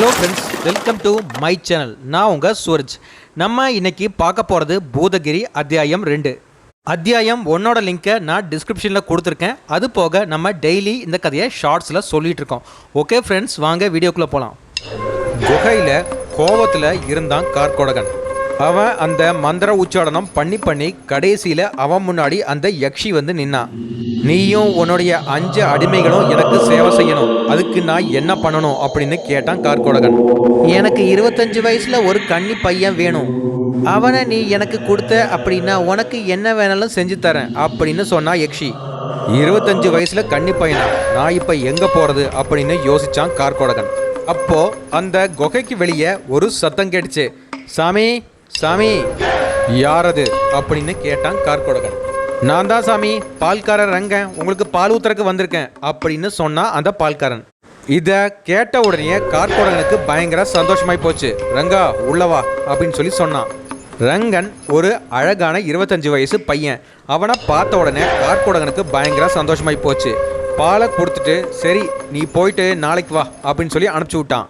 Hello friends welcome to my channel நான் உங்கள் சூரஜ். நம்ம இன்னைக்கு பார்க்க போகிறது பூதகிரி அத்தியாயம் ரெண்டு. அத்தியாயம் ஒன்னோட லிங்க்கை நான் டிஸ்கிரிப்ஷனில் கொடுத்துருக்கேன். அது போக நம்ம டெய்லி இந்த கதையை ஷார்ட்ஸில் சொல்லிகிட்டு இருக்கோம். ஓகே ஃப்ரெண்ட்ஸ் வாங்க வீடியோக்குள்ளே போகலாம் குகையில் கோவத்தில் இருந்தான் கார்கோடகன் அவன் அந்த மந்திர உச்சாடனம் பண்ணி பண்ணி கடைசியில் அவன் முன்னாடி அந்த யக்ஷி வந்து நின்னான். நீயும் உன்னுடைய அஞ்சு அடிமைகளும் எனக்கு சேவை செய்யணும். அதுக்கு நான் என்ன பண்ணணும் அப்படின்னு கேட்டான் கார்கோடகன் எனக்கு இருபத்தஞ்சு வயசுல ஒரு கன்னி பையன் வேணும். அவனை நீ எனக்கு கொடுத்த அப்படின்னா உனக்கு என்ன வேணாலும் செஞ்சு தரேன் அப்படின்னு சொன்னா யக்ஷி. இருபத்தஞ்சு வயசுல கன்னி பையனா? நான் இப்ப எங்க போறது அப்படின்னு யோசிச்சான் கார்கோடகன் அப்போ அந்த குகைக்கு வெளியே ஒரு சத்தம் கேட்டுச்சு. சாமி சாமி யாரது அப்படின்னு கேட்டான் கார்கோடகன் நான் தான் சாமி பால்காரர் ரங்கன் உங்களுக்கு பால் ஊத்துறக்கு வந்திருக்கேன் அப்படின்னு சொன்னா அந்த பால்காரன். இதை கேட்ட உடனே கார்கோடகனுக்கு பயங்கர சந்தோஷமாய் போச்சு. ரங்கா உள்ளவா அப்படின்னு சொல்லி சொன்னான். ரங்கன் ஒரு அழகான இருபத்தஞ்சு வயசு பையன். அவனை பார்த்த உடனே கார்கோடகனுக்கு பயங்கர சந்தோஷமாய் போச்சு. பாலை கொடுத்துட்டு சரி நீ போயிட்டு நாளைக்கு வா அப்படின்னு சொல்லி அனுப்பிச்சு விட்டான்.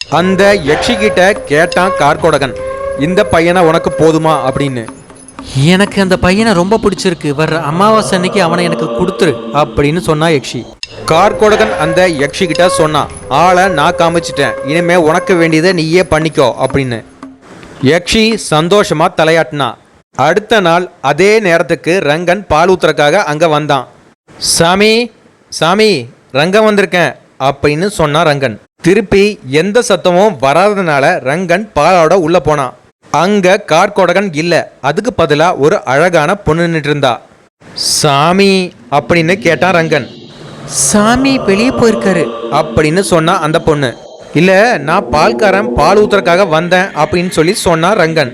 அந்த யட்சிக்கிட்ட கேட்டான் கார்கோடகன் இந்த பையனை உனக்கு போதுமா? அப்படின்னு. எனக்கு அந்த பையனை ரொம்ப பிடிச்சிருக்கு. வர்ற அமாவாசை அன்னைக்கு அவனை எனக்கு கொடுத்துரு அப்படின்னு சொன்னா யக்ஷி. கார்கோடகன் அந்த யக்ஷி கிட்ட சொன்னான் ஆளை நான் காமிச்சிட்டேன். இனிமே உனக்கு வேண்டியதை நீயே பண்ணிக்கோ அப்படின்னு. யக்ஷி சந்தோஷமா தலையாட்டினா. அடுத்த நாள் அதே நேரத்துக்கு ரங்கன் பால் ஊத்துறக்காக அங்க வந்தான். சாமி சாமி ரங்கன் வந்திருக்கேன் அப்படின்னு சொன்னான் ரங்கன். திருப்பி எந்த சத்தமும் வராததுனால ரங்கன் பாலோட உள்ள போனான். அங்க கார்கோடகன் இல்ல. அதுக்கு பதிலா ஒரு அழகான பொண்ணு நின்று இருந்தா சாமி அப்படின்னு கேட்டான் ரங்கன். சாமி வெளியே போயிருக்காரு. அப்படின்னு சொன்னா அந்த பொண்ணு. இல்ல நான் பால்காரன் பால் ஊத்துறக்காக வந்தேன் அப்படின்னு சொல்லி சொன்னா ரங்கன்.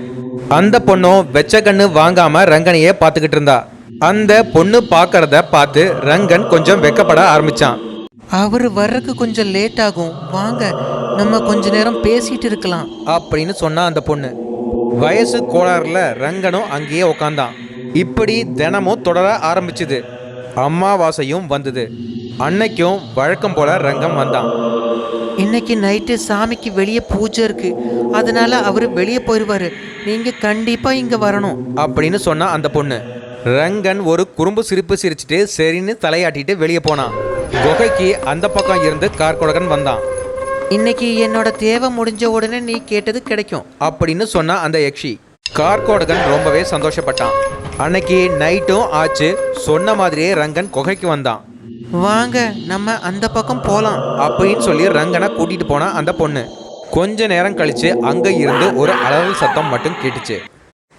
அந்த பொண்ணும் வெச்ச கண்ணு வாங்காம ரங்கனையே பார்த்துக்கிட்டு இருந்தா. அந்த பொண்ணு பார்க்கறத பார்த்து ரங்கன் கொஞ்சம் வெக்கப்பட ஆரம்பிச்சான். அவர் வர்றதுக்கு கொஞ்சம் லேட் ஆகும். வாங்க நம்ம கொஞ்ச நேரம் பேசிட்டு இருக்கலாம். அப்படின்னு சொன்னா அந்த பொண்ணு. வயசு கோளாறுல ரங்கனும் அங்கேயே உக்காந்தான். இப்படி தினமும் தொடர ஆரம்பிச்சுது. அம்மாவாசையும் வந்தது. அன்னைக்கும் வழக்கம் போல ரங்கம் வந்தான். இன்னைக்கு நைட்டு சாமிக்கு வெளியே பூஜை இருக்கு. அதனால அவர் வெளியே போயிடுவாரு நீங்க கண்டிப்பா இங்க வரணும். அப்படின்னு சொன்னா அந்த பொண்ணு. ரங்கன் ஒரு குறும்பு சிரிப்பு சிரிச்சிட்டு சரின்னு தலையாட்டிட்டு வெளியே போனான். குகைக்கு அந்த பக்கம் இருந்து கார்கொடகன் வந்தான். இன்னைக்கு என்னோட தேவை முடிஞ்ச உடனே நீ கேட்டது கிடைக்கும். அப்படின்னு சொன்னா அந்த யக்ஷி. கார்கோடகன் ரொம்பவே சந்தோஷப்பட்டான். அன்னைக்கு நைட்டும் ஆச்சு. சொன்ன மாதிரியே ரங்கன் குகைக்கு வந்தான். வாங்க நம்ம அந்த பக்கம் போலாம். அப்படின்னு சொல்லி ரங்கனை கூட்டிட்டு போனா அந்த பொண்ணு. கொஞ்ச நேரம் கழிச்சு அங்க இருந்து ஒரு அலறல் சத்தம் மட்டும் கேட்டுச்சு.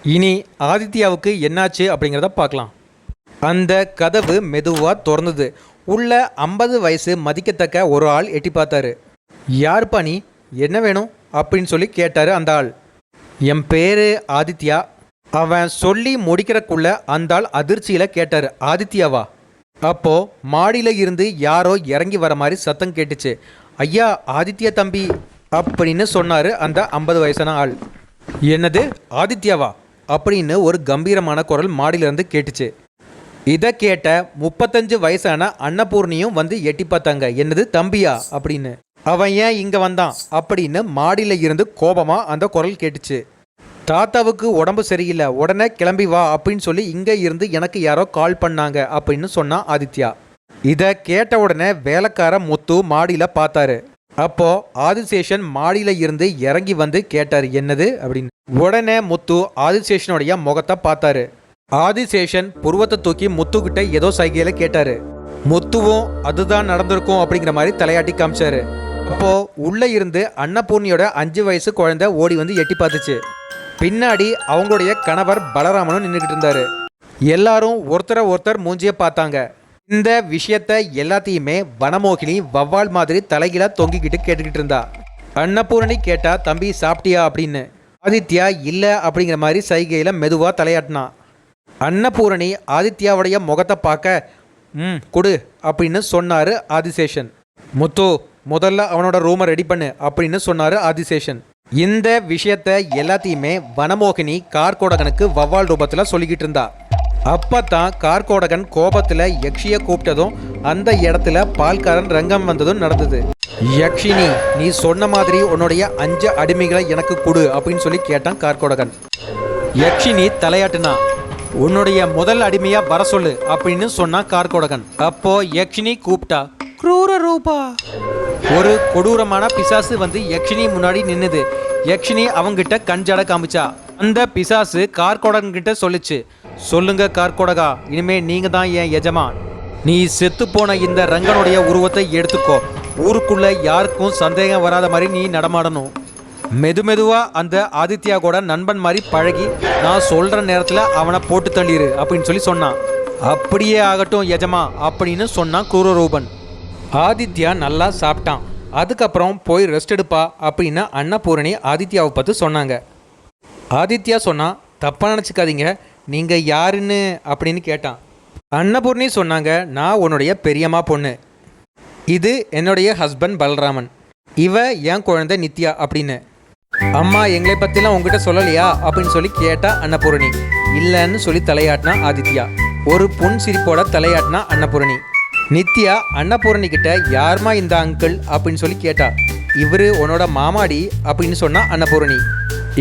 இனி ஆதித்யாவுக்கு என்னாச்சு அப்படிங்கிறத பார்க்கலாம். அந்த கதவு மெதுவா திறந்தது. உள்ள ஐம்பது வயசு மதிக்கத்தக்க ஒரு ஆள் எட்டி பார்த்தாரு. யாருப்பா நீ? என்ன வேணும்? அப்படின்னு சொல்லி கேட்டார் அந்த ஆள். என் பேர் ஆதித்யா. அவன் சொல்லி முடிக்கிறக்குள்ள அந்த ஆள் அதிர்ச்சியில் கேட்டார் ஆதித்யாவா? அப்போ மாடியில் இருந்து யாரோ இறங்கி வர மாதிரி சத்தம் கேட்டுச்சு. ஐயா ஆதித்யா தம்பி அப்படின்னு சொன்னார் அந்த ஐம்பது வயசான ஆள். என்னது? ஆதித்யாவா? அப்படின்னு ஒரு கம்பீரமான குரல் மாடியிலிருந்து கேட்டுச்சு. இதை கேட்ட முப்பத்தஞ்சு வயசான அன்னபூர்ணியும் வந்து எட்டி பார்த்தாங்க என்னது தம்பியா? அப்படின்னு. அவன் ஏன் இங்கே வந்தான்? அப்படின்னு மாடியில் இருந்து கோபமாக அந்த குரல் கேட்டுச்சு. தாத்தாவுக்கு உடம்பு சரியில்லை உடனே கிளம்பி வா அப்படின்னு சொல்லி இங்கே இருந்து எனக்கு யாரோ கால் பண்ணாங்க அப்படின்னு சொன்னான் ஆதித்யா. இதை கேட்ட உடனே வேலைக்கார முத்து மாடியில் பார்த்தாரு. அப்போ ஆதிசேஷன் மாடியில் இருந்து இறங்கி வந்து கேட்டார் என்னது? அப்படின்னு. உடனே முத்து ஆதிசேஷனுடைய முகத்தை பார்த்தாரு. ஆதிசேஷன் புருவத்தை தூக்கி முத்துக்கிட்ட ஏதோ சைகையில் கேட்டாரு. முத்துவும் அதுதான் நடந்திருக்கும் அப்படிங்கிற மாதிரி தலையாட்டி காமிச்சாரு. அப்போ உள்ளே இருந்து அன்னபூர்ணியோட அஞ்சு வயசு குழந்தை ஓடி வந்து எட்டி பார்த்துச்சு. பின்னாடி அவங்களுடைய கணவர் பலராமனும் நின்றுக்கிட்டு இருந்தாரு. எல்லாரும் ஒருத்தரை ஒருத்தர் மூஞ்சியை பார்த்தாங்க. இந்த விஷயத்த எல்லாத்தையுமே வனமோகினி வவ்வால் மாதிரி தலைகீழா தொங்கிக்கிட்டு கேட்டுக்கிட்டு இருந்தா. அன்னபூரணி கேட்டா தம்பி சாப்பிட்டியா? அப்படின்னு. ஆதித்யா இல்லை அப்படிங்கிற மாதிரி சைகையில் மெதுவாக தலையாட்டினான் அன்னபூரணி ஆதித்யாவுடைய முகத்தை பார்க்க ம் கொடு அப்படின்னு சொன்னார் ஆதிசேஷன். முத்து முதல்ல அவனோட ரூமை ரெடி பண்ணு அப்படின்னு சொன்னார் ஆதிசேஷன். இந்த விஷயத்த எல்லாத்தையுமே வனமோகினி கார்கோடகனுக்கு வவ்வால் ரூபத்தில் சொல்லிக்கிட்டு இருந்தா. அப்பதான் கார்கோடகன் கோபத்தில் யக்ஷியை கூப்பிட்டதும் அந்த இடத்துல பால்காரன் ரங்கம் வந்ததும் நடந்தது. யக்ஷினி நீ சொன்ன மாதிரி உன்னுடைய அஞ்சு அடிமைகளை எனக்கு கொடு அப்படின்னு சொல்லி கேட்டான் கார்கோடகன் யக்ஷினி தலையாட்டுனா உன்னுடைய முதல் அடிமையா வர சொல்லு அப்படின்னு சொன்னான் கார்கோடகன் அப்போ யக்ஷினி கூப்பிட்டா குரூர ரூபா. ஒரு கொடூரமான பிசாசு வந்து யக்ஷினி முன்னாடி நின்னுது. யக்ஷினி அவங்கிட்ட கஞ்சட காமிச்சா. அந்த பிசாசு கார்கோடன்கிட்ட சொல்லிச்சு. சொல்லுச்சு சொல்லுங்க கார்கோடகா இனிமே நீங்க தான் என் எஜமான். நீ செத்து போன இந்த ரங்கனுடைய உருவத்தை எடுத்துக்கோ. ஊருக்குள்ள யாருக்கும் சந்தேகம் வராத மாதிரி நீ நடமாடணும். மெது மெதுவா அந்த ஆதித்யா கூட நண்பன் மாதிரி பழகி நான் சொல்ற நேரத்துல அவனை போட்டு தள்ளிடு அப்படின்னு சொல்லி சொன்னான். அப்படியே ஆகட்டும் எஜமா அப்படின்னு சொன்னான் குரூரூபன். ஆதித்யா நல்லா சாப்பிட்டான். அதுக்கப்புறம் போய் ரெஸ்ட் எடுப்பா அப்படின்னு அன்னபூரணி ஆதித்யாவை பார்த்து சொன்னாங்க. ஆதித்யா சொன்னான் தப்பாக நினச்சிக்காதீங்க நீங்கள் யாருன்னு? அப்படின்னு கேட்டான். அன்னபூர்ணி சொன்னாங்க நான் உன்னுடைய பெரியம்மா பொண்ணு. இது என்னுடைய ஹஸ்பண்ட் பலராமன். இவ என் குழந்தை நித்யா அப்படின்னு. அம்மா எங்களை பற்றிலாம் உங்ககிட்ட சொல்லலையா? அப்படின்னு சொல்லி கேட்டா அன்னபூரணி. இல்லைன்னு சொல்லி தலையாட்டினா ஆதித்யா. ஒரு புன் சிரிப்போட தலையாட்டினா அன்னபூரணி. நித்யா அன்னபூரணி கிட்ட யாருமா இந்த அங்கிள் அப்படின்னு சொல்லி கேட்டா இவரு உன்னோட மாமாடி அப்படின்னு சொன்னா அன்னபூரணி.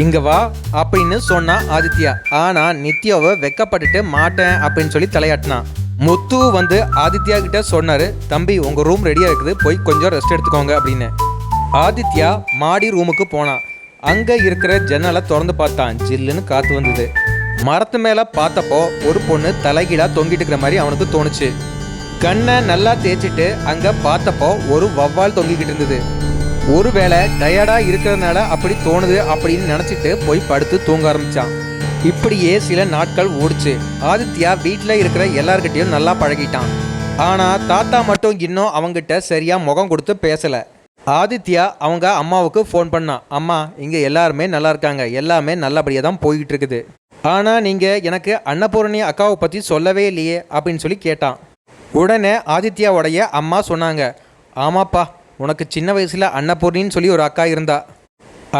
இங்க வா அப்படின்னு சொன்னா ஆதித்யா. ஆனா நித்யாவை வெக்கப்பட்டுட்டு மாட்டேன் அப்படின்னு சொல்லி தலையாட்டினான் முத்து வந்து ஆதித்யா கிட்ட சொன்னாரு தம்பி உங்க ரூம் ரெடியா இருக்குது போய் கொஞ்சம் ரெஸ்ட் எடுத்துக்கோங்க அப்படின்னு. ஆதித்யா மாடி ரூமுக்கு போனான் அங்க இருக்கிற ஜன்னலை திறந்து பார்த்தான் ஜில்லுன்னு காத்து வந்தது. மரத்து மேல பார்த்தப்போ ஒரு பொண்ணு தலைகீழா தொங்கிட்டு இருக்கிற மாதிரி அவனுக்கு தோணுச்சு. கண்ணை நல்லா தேய்ச்சிட்டு அங்கே பார்த்தப்போ ஒரு வவ்வால் தொங்கிக்கிட்டு இருந்தது. ஒருவேளை டயர்டாக இருக்கிறதுனால அப்படி தோணுது அப்படின்னு நினச்சிட்டு போய் படுத்து தூங்க ஆரம்பிச்சான். இப்படியே சில நாட்கள் ஓடுச்சு. ஆதித்யா வீட்டில் இருக்கிற எல்லார்கிட்டையும் நல்லா பழகிட்டான். ஆனால் தாத்தா மட்டும் இன்னும் அவங்ககிட்ட சரியாக முகம் கொடுத்து பேசல. ஆதித்யா அவங்க அம்மாவுக்கு ஃபோன் பண்ணான் அம்மா இங்கே எல்லாருமே நல்லா இருக்காங்க. எல்லாமே நல்லபடியாக தான் போய்கிட்டு இருக்குது. ஆனால் நீங்கள் எனக்கு அன்னபூரணி அக்காவை பற்றி சொல்லவே இல்லையே அப்படின்னு சொல்லி கேட்டான். உடனே ஆதித்யாவுடைய அம்மா சொன்னாங்க ஆமாப்பா உனக்கு சின்ன வயசில் அன்னபூர்ணின்னு சொல்லி ஒரு அக்கா இருந்தா.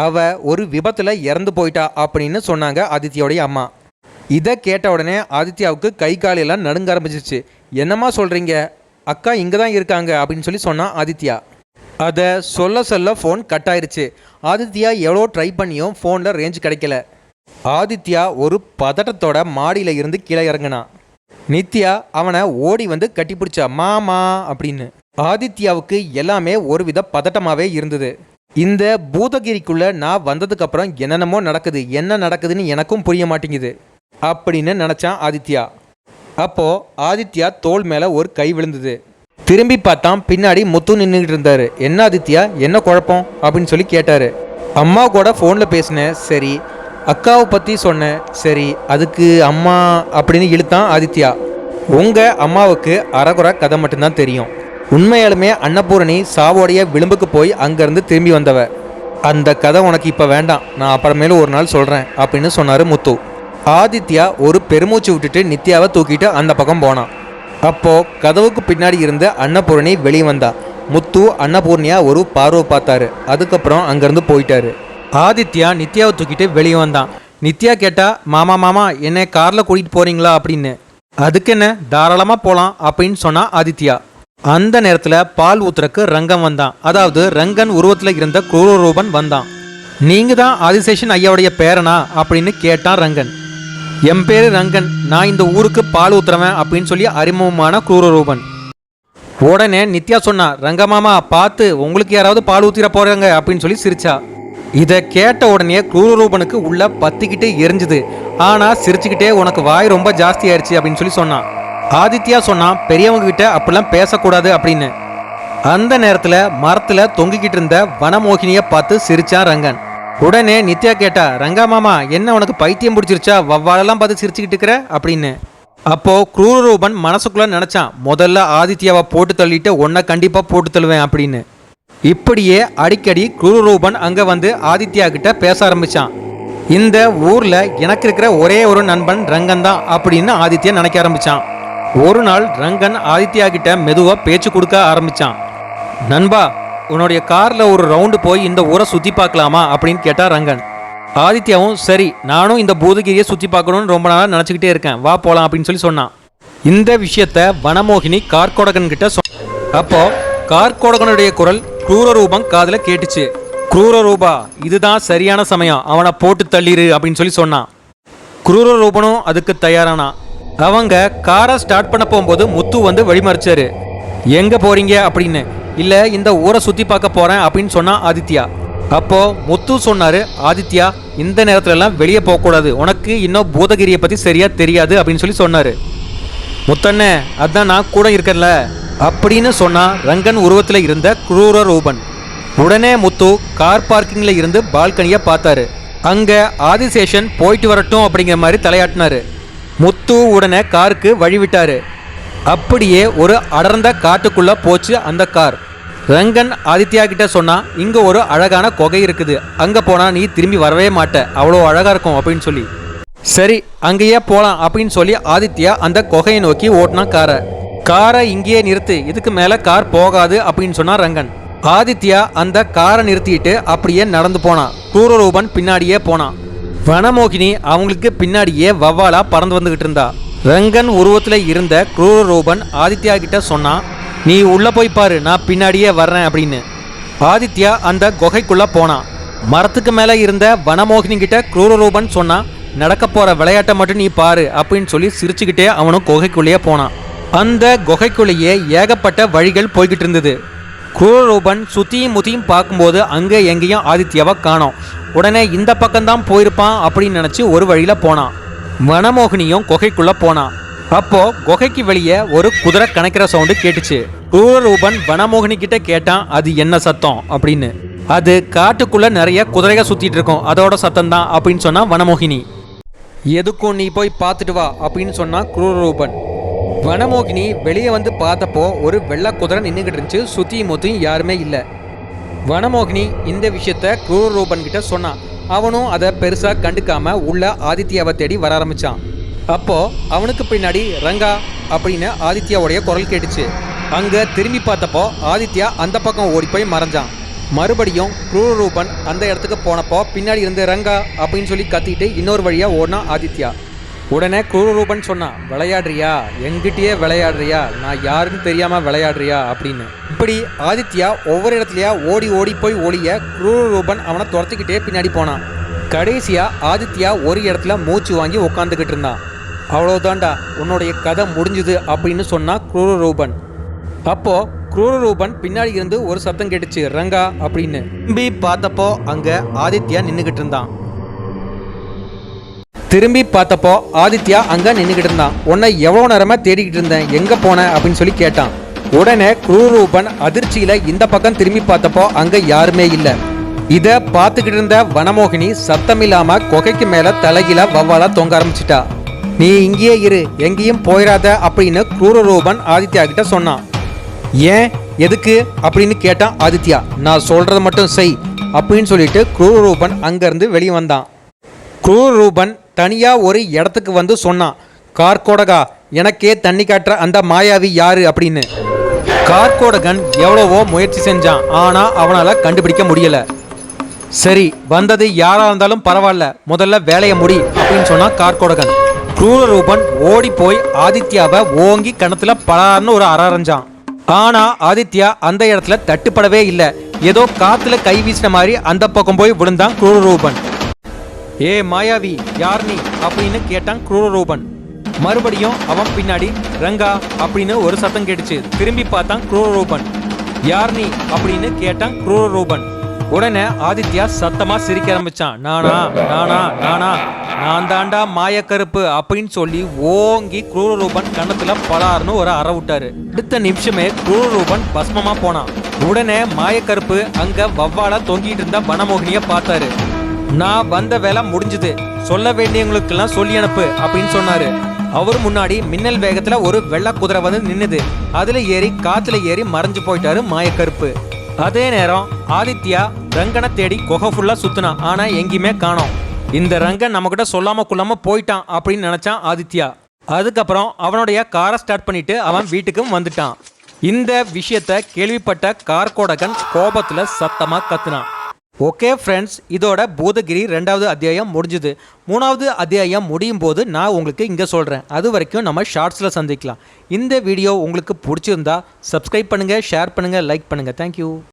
அவ ஒரு விபத்தில் இறந்து போயிட்டா அப்படின்னு சொன்னாங்க ஆதித்யாவுடைய அம்மா. இதை கேட்ட உடனே ஆதித்யாவுக்கு கை காலெல்லாம் நடுங்க ஆரம்பிச்சிருச்சு. என்னம்மா சொல்கிறீங்க அக்கா இங்கே தான் இருக்காங்க அப்படின்னு சொல்லி சொன்னான் ஆதித்யா. அதை சொல்ல சொல்ல ஃபோன் கட் ஆயிருச்சு. ஆதித்யா எவ்வளோ ட்ரை பண்ணியும் ஃபோனில் ரேஞ்ச் கிடைக்கல. ஆதித்யா ஒரு பதட்டத்தோட மாடியில் இருந்து கீழே இறங்கினான் நித்யா அவனை ஓடி வந்து கட்டிப்பிடிச்சா மாமா அப்படின்னு. ஆதித்யாவுக்கு எல்லாமே ஒருவித பதட்டமாகவே இருந்தது. இந்த பூதகிரிக்குள்ளே நான் வந்ததுக்கப்புறம் என்னென்னமோ நடக்குது என்ன நடக்குதுன்னு எனக்கும் புரிய மாட்டேங்குது அப்படின்னு நினச்சான் ஆதித்யா. அப்போது ஆதித்யா தோள் மேலே ஒரு கை விழுந்தது. திரும்பி பார்த்தான் பின்னாடி முத்து நின்றுட்டு இருந்தார். என்ன ஆதித்யா என்ன குழப்பம்? அப்படின்னு சொல்லி கேட்டார். அம்மா கூட ஃபோனில் பேசினேன். சரி அக்காவை பற்றி சொன்னேன். சரி அதுக்கு அம்மா அப்படின்னு இழுத்தான் ஆதித்யா. உங்கள் அம்மாவுக்கு அறகுறை கதை மட்டும்தான் தெரியும். உண்மையாலுமே அன்னபூரணி சாவோடைய விளிம்புக்கு போய் அங்கேருந்து திரும்பி வந்தவ. அந்த கதை உனக்கு இப்போ வேண்டாம். நான் அப்புறமேலும் ஒரு நாள் சொல்கிறேன் அப்படின்னு சொன்னார் முத்து. ஆதித்யா ஒரு பெருமூச்சு விட்டுட்டு நித்யாவை தூக்கிட்டு அந்த பக்கம் போனான் அப்போது கதவுக்கு பின்னாடி இருந்த அன்னபூரணி வெளியே வந்தா. முத்து அன்னபூர்ணியா ஒரு பார்வை பார்த்தாரு. அதுக்கப்புறம் அங்கேருந்து போயிட்டாரு. ஆதித்யா நித்யாவை தூக்கிட்டு வெளியே வந்தான். நித்யா கேட்டா மாமா மாமா என்னை காரில் கூட்டிகிட்டு போறீங்களா? அப்படின்னு. அதுக்கு என்ன? தாராளமாக போகலாம் அப்படின்னு சொன்னா ஆதித்யா. அந்த நேரத்தில் பால் ஊத்துறக்கு ரங்கம் வந்தான். அதாவது ரங்கன் உருவத்தில் இருந்த குரூரூபன் வந்தான். நீங்க தான் ஆதிசேஷன் ஐயாவுடைய பேரனா? அப்படின்னு கேட்டான் ரங்கன். என் பேர் ரங்கன். நான் இந்த ஊருக்கு பால் ஊத்துறவன் அப்படின்னு சொல்லி அறிமுகமான குரூரூபன். உடனே நித்யா சொன்னா ரங்கமாமா பார்த்து உங்களுக்கு யாராவது பால் ஊத்திர போறாங்க அப்படின்னு சொல்லி சிரிச்சா. இதை கேட்ட உடனே குரூரூபனுக்கு உள்ள பத்திக்கிட்டே எரிஞ்சுது. ஆனால் சிரிச்சுக்கிட்டே உனக்கு வாய் ரொம்ப ஜாஸ்தி ஆயிடுச்சு அப்படின்னு சொல்லி சொன்னான். ஆதித்யா சொன்னான் பெரியவங்க கிட்ட அப்படிலாம் பேசக்கூடாது அப்படின்னு. அந்த நேரத்தில் மரத்தில் தொங்கிக்கிட்டு இருந்த வனமோகினியை பார்த்து சிரிச்சான் ரங்கன். உடனே நித்யா கேட்டா ரங்கா மாமா என்ன உனக்கு பைத்தியம் பிடிச்சிருச்சா? வவ்வாலெல்லாம் பார்த்து சிரிச்சுக்கிட்டு இருக்கிற? அப்படின்னு. அப்போ குரூரூபன் மனசுக்குள்ள நினைச்சான் முதல்ல ஆதித்யாவை போட்டு தள்ளிட்டு உன்னை கண்டிப்பாக போட்டு தள்ளுவேன் அப்படின்னு. இப்படியே அடிக்கடி குருரூபன் அங்கே வந்து ஆதித்யா கிட்ட பேச ஆரம்பிச்சான். இந்த ஊரில் எனக்கு இருக்கிற ஒரே ஒரு நண்பன் ரங்கன் தான் அப்படின்னு ஆதித்யா நினைக்க ஆரம்பிச்சான். ஒரு நாள் ரங்கன் ஆதித்யா கிட்ட மெதுவாக பேச்சு கொடுக்க ஆரம்பிச்சான். நண்பா உன்னுடைய காரில் ஒரு ரவுண்டு போய் இந்த ஊரை சுற்றி பார்க்கலாமா அப்படின்னு கேட்டால் ரங்கன். ஆதித்யாவும் சரி நானும் இந்த பூதகிரியை சுற்றி பார்க்கணும்னு ரொம்ப நாளாக நினச்சிக்கிட்டே இருக்கேன். வா போகலாம் அப்படின்னு சொல்லி சொன்னான். இந்த விஷயத்த வனமோகினி கார்கோடகன் கிட்ட சொ அப்போ கார்கோடகனுடைய குரல் ரூபம் காதில் கேட்டுச்சு. குரூரரூபா இதுதான் சரியான சமயம். அவனை போட்டு தள்ளிடு அப்படின்னு சொல்லி சொன்னான். குரூரரூபனும் அதுக்கு தயாரானான் அவங்க காரை ஸ்டார்ட் பண்ண போகும்போது முத்து வந்து வழிமறிச்சாரு. எங்கே போகிறீங்க அப்படின்னு. இல்லை இந்த ஊரை சுற்றி பார்க்க போகிறேன் அப்படின்னு சொன்னான் ஆதித்யா. அப்போ முத்து சொன்னார் ஆதித்யா இந்த நேரத்துலலாம் வெளியே போகக்கூடாது. உனக்கு இன்னும் பூதகிரியை பற்றி சரியாக தெரியாது அப்படின்னு சொல்லி சொன்னார். முத்தண்ணே அதான் நான் கூட இருக்கேன்ல. அப்படின்னு சொன்னா ரங்கன் உருவத்தில் இருந்த குரூர ரூபன். உடனே முத்து கார் பார்க்கிங்ல இருந்து பால்கனியை பார்த்தாரு. அங்க ஆதிசேஷன் போயிட்டு வரட்டும் அப்படிங்கிற மாதிரி தலையாட்டினாரு. முத்து உடனே காருக்கு வழிவிட்டாரு அப்படியே ஒரு அடர்ந்த காட்டுக்குள்ள போச்சு அந்த கார். ரங்கன் ஆதித்யா கிட்ட சொன்னா இங்க ஒரு அழகான குகை இருக்குது. அங்க போனா நீ திரும்பி வரவே மாட்ட. அவ்வளோ அழகா இருக்கும் அப்படின்னு சொல்லி. சரி அங்கேயே போலாம் அப்படின்னு சொல்லி ஆதித்யா அந்த குகையை நோக்கி ஓட்டினா காரை. காரை இங்கேயே நிறுத்து இதுக்கு மேல கார் போகாது அப்படின்னு சொன்னான் ரங்கன். ஆதித்யா அந்த காரை நிறுத்திட்டு அப்படியே நடந்து போனான் குரூரரூபன் பின்னாடியே போனான் வனமோகினி அவங்களுக்கு பின்னாடியே வவ்வாலா பறந்து வந்துகிட்டு இருந்தா. ரங்கன் உருவத்தில் இருந்த குரூரரூபன் ஆதித்யா கிட்ட சொன்னான் நீ உள்ள போய் பாரு நான் பின்னாடியே வர்றேன் அப்படின்னு. ஆதித்யா அந்த குகைக்குள்ள போனான் மரத்துக்கு மேல இருந்த வனமோகினி கிட்ட குரூரரூபன் சொன்னான் நடக்க போற விளையாட்டை மட்டும் நீ பாரு அப்படின்னு சொல்லி சிரிச்சுக்கிட்டே அவனும் குகைக்குள்ளேயே போனான் அந்த குகைக்குள்ளேயே ஏகப்பட்ட வழிகள் போய்கிட்டு இருந்தது குரூரூபன் சுத்தியும் முத்தியும் பார்க்கும்போது அங்கே எங்கேயும் ஆதித்யாவை காணோம். உடனே இந்த பக்கம்தான் போயிருப்பான் அப்படின்னு நினச்சி ஒரு வழியில் போனான். வனமோகினியும் குகைக்குள்ளே போனான். அப்போ குகைக்கு வெளியே ஒரு குதிரை கணக்கிற சவுண்டு கேட்டுச்சு. குரூரூபன் வனமோகினி கிட்ட கேட்டான் அது என்ன சத்தம்? அப்படின்னு. அது காட்டுக்குள்ள நிறைய குதிரைகள் சுத்திட்டு இருக்கும். அதோட சத்தம் தான் அப்படின்னு சொன்னா வனமோகினி. எதுக்கும் நீ போய் பார்த்துட்டு வா அப்படின்னு சொன்னா குரூரூபன் வனமோகினி வெளியே வந்து பார்த்தப்போ ஒரு வெள்ளை குதிரை நின்றுக்கிட்டு இருந்துச்சு. சுத்தியும் முத்தியும் யாருமே இல்லை. வனமோகினி இந்த விஷயத்த குரூரரூபன் கிட்ட சொன்னான். அவனும் அதை பெருசாக கண்டுக்காம உள்ள ஆதித்யாவை தேடி வர ஆரம்பிச்சான். அப்போ அவனுக்கு பின்னாடி ரங்கா அப்படின்னு ஆதித்யாவுடைய குரல் கேட்டுச்சு. அங்கே திரும்பி பார்த்தப்போ ஆதித்யா அந்த பக்கம் ஓடி போய் மறைஞ்சான். மறுபடியும் குரூரரூபன் அந்த இடத்துக்கு போனப்போ பின்னாடி இருந்து ரங்கா அப்படின்னு சொல்லி கத்திட்டு இன்னொரு வழியாக ஓடினா ஆதித்யா. உடனே குரூரூபன் சொன்னான் விளையாடுறியா? எங்கிட்டயே விளையாடுறியா? நான் யாருன்னு தெரியாமல் விளையாடுறியா? அப்படின்னு. இப்படி ஆதித்யா ஒவ்வொரு இடத்துலையா ஓடி ஓடி போய் ஒளிய குரூரூபன் அவனை துரத்துக்கிட்டே பின்னாடி போனான். கடைசியாக ஆதித்யா ஒரு இடத்துல மூச்சு வாங்கி உட்காந்துக்கிட்டு இருந்தான். அவ்வளோதான்டா உன்னுடைய கதை முடிஞ்சுது அப்படின்னு சொன்னான் குரூரரூபன் அப்போது குரூரூபன் பின்னாடி இருந்து ஒரு சத்தம் கேட்டுச்சு ரங்கா அப்படின்னு. திரும்பி பார்த்தப்போ அங்கே ஆதித்யா நின்றுக்கிட்டு இருந்தான். திரும்பி பார்த்தப்போ ஆதித்யா அங்கே நின்றுக்கிட்டு இருந்தான். உன்னை எவ்வளோ நேரமாக தேடிக்கிட்டு இருந்தேன். எங்கே போன? அப்படின்னு சொல்லி கேட்டான். உடனே குரூரூபன் அதிர்ச்சியில் இந்த பக்கம் திரும்பி பார்த்தப்போ அங்கே யாருமே இல்லை. இதை பார்த்துக்கிட்டு இருந்த வனமோகினி சத்தமில்லாம குகைக்கு மேல தலைகீழ வவ்வாலா தொங்க ஆரம்பிச்சிட்டா. நீ இங்கேயே இரு. எங்கேயும் போயிடாத. அப்படின்னு குரூரரூபன் ஆதித்யா கிட்ட சொன்னான். ஏன்? எதுக்கு? அப்படின்னு கேட்டான் ஆதித்யா. நான் சொல்கிறது மட்டும் செய். அப்படின்னு சொல்லிட்டு குரூரரூபன் அங்கேருந்து வெளியே வந்தான். குரூரூபன் தனியாக ஒரு இடத்துக்கு வந்து சொன்னான். கார்கோடகா எனக்கே தண்ணி காட்டுற அந்த மாயாவி யாரு? அப்படின்னு. கார்கோடகன் எவ்வளவோ முயற்சி செஞ்சான். ஆனால் அவனால் கண்டுபிடிக்க முடியலை. சரி வந்தது யாராக இருந்தாலும் பரவாயில்ல. முதல்ல வேலையை முடி அப்படின்னு சொன்னான் கார்கோடகன் குரூரரூபன் ஓடி போய் ஆதித்யாவை ஓங்கி கணத்துல பலார்னு ஒரு அரஞ்சான். ஆனா ஆதித்யா அந்த இடத்துல தட்டுப்படவே இல்லை. ஏதோ காத்துல கை வீசின மாதிரி அந்த பக்கம் போய் விழுந்தான் குரூரரூபன் ஏ மாயாவி யார் நீ? அப்படின்னு கேட்டான் குரூரரூபன். மறுபடியும் அவன் பின்னாடி ரங்கா அப்படின்னு ஒரு சத்தம் கேட்டுச்சு. திரும்பி பார்த்தான் குரூரரூபன். யார் நீ? அப்படின்னு கேட்டான் குரூரரூபன். உடனே ஆதித்யா சத்தமா சிரிக்க ஆரம்பிச்சான். நானா நானா நானா நான் தாண்டா மாயக்கருப்பு அப்படின்னு சொல்லி ஓங்கி குரூரரூபன் கண்ணத்துல பலார்னு ஒரு அற விட்டாரு. அடுத்த நிமிஷமே குரூரரூபன் பஸ்மமா போனான். உடனே மாயக்கருப்பு அங்க வவ்வாலா தொங்கிட்டு இருந்த வனமோகினிய பார்த்தாரு. நான் வந்த வேலை முடிஞ்சுது. சொல்ல வேண்டியவங்களுக்கெல்லாம் சொல்லி அனுப்பு அப்படின்னு சொன்னாரு. அவர் முன்னாடி மின்னல் வேகத்துல ஒரு வெள்ளை குதிரை வந்து நின்னுது. அதுல ஏறி காத்துல ஏறி மறைஞ்சு போயிட்டாரு மாயக்கருப்பு. அதே நேரம் ஆதித்யா ரங்கனை தேடி குகை ஃபுல்லா சுத்தினான் ஆனா எங்கேயுமே காணோம். இந்த ரங்கன் நம்மகிட்ட சொல்லாம கொள்ளாம போயிட்டான் அப்படின்னு நினைச்சான் ஆதித்யா. அதுக்கப்புறம் அவனுடைய காரை ஸ்டார்ட் பண்ணிட்டு அவன் வீட்டுக்கும் வந்துட்டான். இந்த விஷயத்த கேள்விப்பட்ட கார்கோடகன் கோபத்துல சத்தமா கத்துனான். ஓகே ஃப்ரெண்ட்ஸ் இதோட பூதகிரி ரெண்டாவது அத்தியாயம் முடிஞ்சுது. மூணாவது அத்தியாயம் முடியும் போது நான் உங்களுக்கு இங்கே சொல்கிறேன் அது வரைக்கும் நம்ம ஷார்ட்ஸில் சந்திக்கலாம். இந்த வீடியோ உங்களுக்கு பிடிச்சிருந்தா சப்ஸ்கிரைப் பண்ணுங்கள் ஷேர் பண்ணுங்கள் லைக் பண்ணுங்கள் தேங்க்யூ